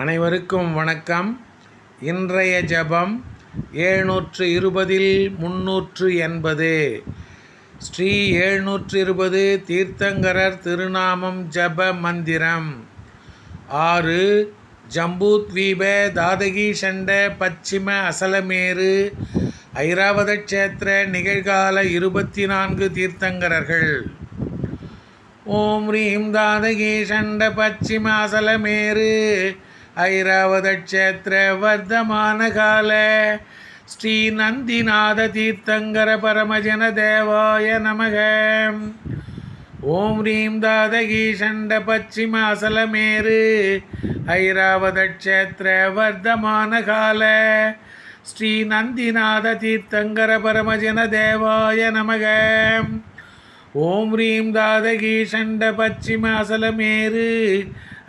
அனைவருக்கும் வணக்கம். இன்றைய ஜெபம் ஏழ்நூற்று இருபதில் முன்னூற்று எண்பது ஸ்ரீ ஏழ்நூற்று இருபது தீர்த்தங்கரர் திருநாமம் ஜப மந்திரம். ஆறு ஜம்பூத்வீப தாதகி சண்ட பச்சிம அசலமேரு ஐராவத கஷேத்திர நிகழ்கால இருபத்தி நான்கு தீர்த்தங்கரர்கள். ஓம் ரீம் தாதகி சண்ட பச்சிம அசலமேறு. க்ஷேத்திர வர்த்தமான கால ஸ்ரீ நந்திநாத தீர்த்தங்கர பரமஜன தேவாய நமக. ஓம் ரீம் தாதகி சண்ட பச்சிமாசலமேரு ஐராவத க்ஷேத்திர வர்த்தமான கால ஸ்ரீ நந்திநாத தீர்த்தங்கர பரமஜன தேவாய நமக. ஓம் ரீம் தாதகி சண்ட பச்சிம அசலமேரு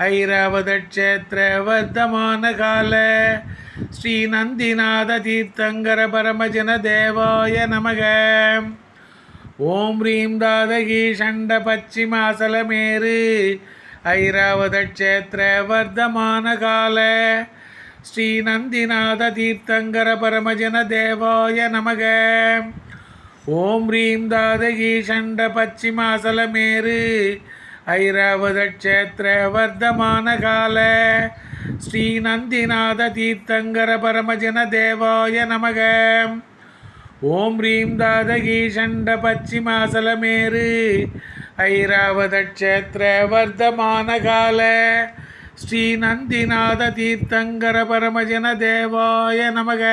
ஐராவத க்ஷேத்திர கால ஸ்ரீ நந்திநாத தீர்த்தங்கர பரமஜன தேவாய நமக. ஓம் ரீம் தாதகி ஷண்ட பச்சிம அசலமேரு ஐராவத க்ஷேத்திர கால ஸ்ரீ நந்திநாத தீர்த்தங்கர பரமஜன தேவாய நமக. ஓம் ரீம் தாதகி ஷண்ட பச்சிமாசலமேரு ஐராவத வர்த்தமான கால ஸ்ரீ நந்திநாத தீர்த்தங்கர பரமஜன தேவாய நமக. ஓம் ரீம் தாதகி சண்ட பச்சிமாசலமேரு ஐராவத வர்த்தமான கால ஸ்ரீ நந்திநாத தீர்த்தங்கர பரமஜன தேவாய நமக.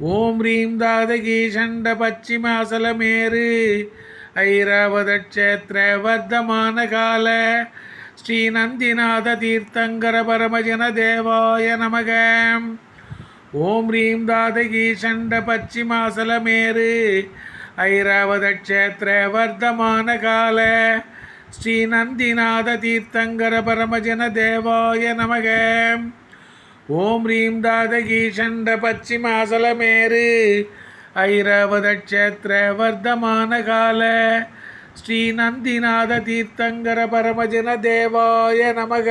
ஓம் ரீம் தாதகி சண்ட பச்சிமாசலமேரு ஐராவத வர்த்தமான கால ஸ்ரீ நந்திநாத தீர்த்தங்கர பரமஜன தேவாய நமக. ஓம் ரீம் தாதகி சண்ட பச்சிமாசலமேரு ஐராவத வர்த்தமான கால ஸ்ரீ நந்திநாத தீர்த்தங்கர பரமஜன தேவாய நமக. ஓம் ரீம் தாதகி சண்ட பச்சிமாசலமேரு ஐராவத க்ஷேத்திர வர்த்தமான கால ஸ்ரீ நந்திநாத தீர்த்தங்கர பரமஜன தேவாய நமக.